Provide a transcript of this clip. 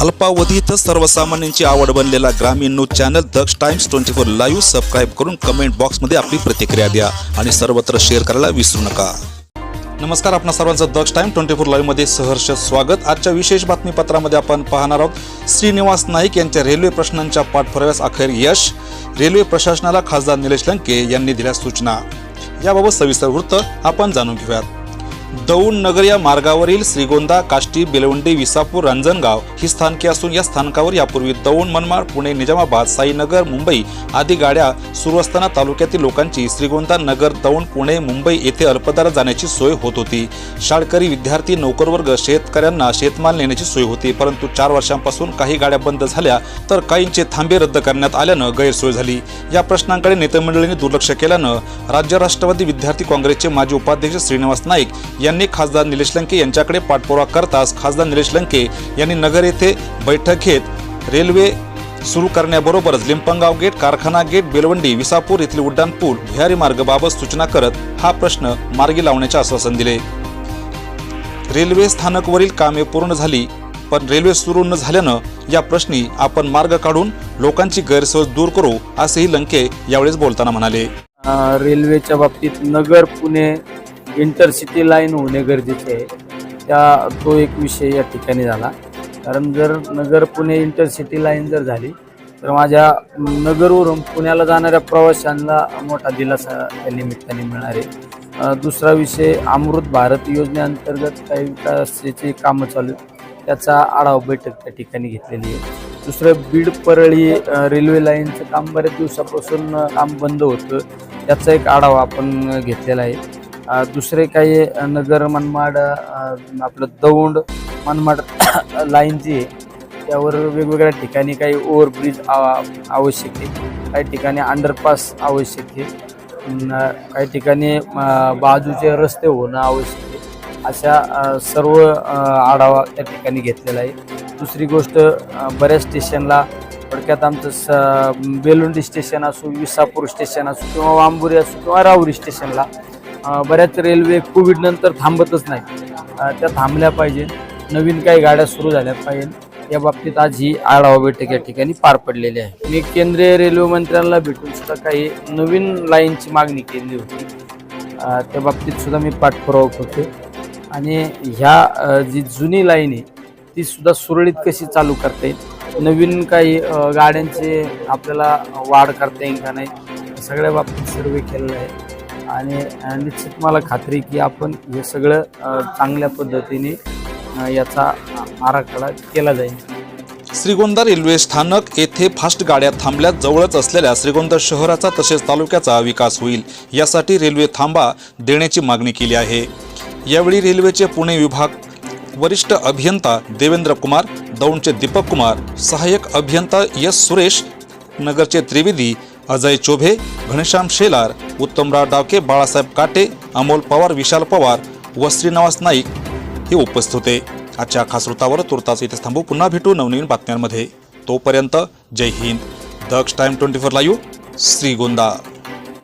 अल्पावधीत सर्वसामान्यांची आवड बनलेला ग्रामीण news channel Daksh times twenty four live subscribe करून कमेंट बॉक्समध्ये आपली प्रतिक्रिया द्या आणि सर्वत्र शेअर करायला विसरू नका. नमस्कार आपणा सर्वांचं दक्ष टाइम ट्वेंटी फोर लाईव्हमध्ये सहर्ष स्वागत. आजच्या विशेष बातमीपत्रामध्ये आपण पाहणार आहोत श्रीनिवास नाईक यांच्या रेल्वे प्रश्नांच्या पाठपुराव्यास अखेर यश. रेल्वे प्रशासनाला खासदार निलेश लंके यांनी दिल्या सूचना. याबाबत सविस्तर वृत्त आपण जाणून घेऊयात. दौंड नगर या मार्गावरील श्रीगोंदा काष्टी बेलवंडी विसापूर रांजणगाव ही स्थानके असून या स्थानकावर यापूर्वी दौंड मनमाड पुणे निजामाबाद साईनगर मुंबई आदी गाड्या सुरू असताना तालुक्यातील लोकांची श्रीगोंदा नगर दौंड पुणे मुंबई येथे अल्पदरात जाण्याची सोय होत होती. शाळकरी विद्यार्थी नोकरवर्ग शेतकऱ्यांना शेतमाल नेण्याची सोय होती परंतु चार वर्षांपासून काही गाड्या बंद झाल्या तर काहींचे थांबे रद्द करण्यात आल्यानं गैरसोय झाली. या प्रश्नांकडे नेतेमंडळींनी दुर्लक्ष केल्यानं राज्य राष्ट्रवादी विद्यार्थी काँग्रेसचे माजी उपाध्यक्ष श्रीनिवास नाईक यांनी खासदार निलेश लंके यांच्याकडे पाठपुरावा करताच खासदार निलेश लंके यांनी नगर येथे बैठक घेत रेल्वे सुरू करण्याबरोबरच लिंपंगाव गेट कारखाना गेट बेलवंडी विसापूर येथील उड्डाणपूल भुयारी मार्गाबाबत सूचना करत हा प्रश्न मार्गी लावण्याचे आश्वासन दिले. रेल्वे स्थानकवरील कामे पूर्ण झाली पण रेल्वे सुरू न झाल्यानं या प्रश्नी आपण मार्ग काढून लोकांची गैरसोय दूर करू असेही लंके यावेळेस बोलताना म्हणाले. रेल्वेच्या बाबतीत नगर पुणे इंटरसिटी लाईन होणे गरजेचे आहे. त्या तो एक विषय या ठिकाणी झाला. कारण जर नगर पुणे इंटरसिटी लाईन जर झाली तर माझ्या नगरवरून पुण्याला जाणाऱ्या प्रवाशांना मोठा दिलासा त्या निमित्ताने मिळणार आहे. दुसरा विषय अमृत भारत योजनेअंतर्गत काही विकासाची कामं चालू आहेत. त्याचा आढावा बैठक त्या ठिकाणी घेतलेली आहे. दुसरं बीड परळी रेल्वे लाईनचं काम बऱ्याच दिवसापासून काम बंद होतं. त्याचा एक आढावा आपण घेतलेला आहे. दुसरे काही नगर मनमाड आपलं दौंड मनमाड लाईन जी आहे त्यावर वेगवेगळ्या ठिकाणी काही ओव्हरब्रिज आवश्यक आहे. काही ठिकाणी अंडरपास आवश्यक आहे. काही ठिकाणी बाजूचे रस्ते होणं आवश्यक आहे. अशा सर्व आढावा त्या ठिकाणी घेतलेला आहे. दुसरी गोष्ट बऱ्याच स्टेशनला थोडक्यात आमचं स बेलुंडी स्टेशन असो विसापूर स्टेशन असो किंवा वांबुरी असो किंवा राहुरी स्टेशनला बऱ्याच रेल्वे कोविड नंतर थांबतच नाही. त्या थांबल्या पाहिजे. नवीन काही गाड्या सुरू झाल्या पाहिजे. या बाबतीत आज ही आढावा बैठक या ठिकाणी पार पडलेली आहे. मी केंद्रीय रेल्वे मंत्र्यांना भेटून सुद्धा काही नवीन लाईनची मागणी केली होती. त्या बाबतीत सुद्धा मी पाठपुरावा करतो आणि ह्या जी जुनी लाईन आहे ती सुद्धा सुरळीत कशी चालू करता येईल? नवीन काही गाड्यांचे आपल्याला वाढ करता येईल का नाही? सगळ्या बाबतीत सर्वे केलेला आहे. आणि निश्चित मला खात्री की आपण हे सगळं चांगल्या पद्धतीने याचा आराखडा केला जाईल. श्रीगोंदा रेल्वे स्थानक येथे फास्ट गाड्या थांबल्यात जवळच असलेल्या श्रीगोंदा शहराचा तसेच तालुक्याचा विकास होईल यासाठी रेल्वे थांबा देण्याची मागणी केली आहे. यावेळी रेल्वेचे पुणे विभाग वरिष्ठ अभियंता देवेंद्र कुमार दौंडचे दीपक कुमार सहाय्यक अभियंता यस सुरेश नगरचे त्रिवेदी अजय चोभे घनश्याम शेलार उत्तमराव डावके बाळासाहेब काटे अमोल पवार विशाल पवार व श्रीनिवास नाईक हे उपस्थित होते. आजच्या खास वृत्तावर तुर्तास इथे थांबू. पुन्हा भेटू नवनवीन बातम्यांमध्ये. तोपर्यंत जय Hind. Daksh time twenty four live Shrigonda.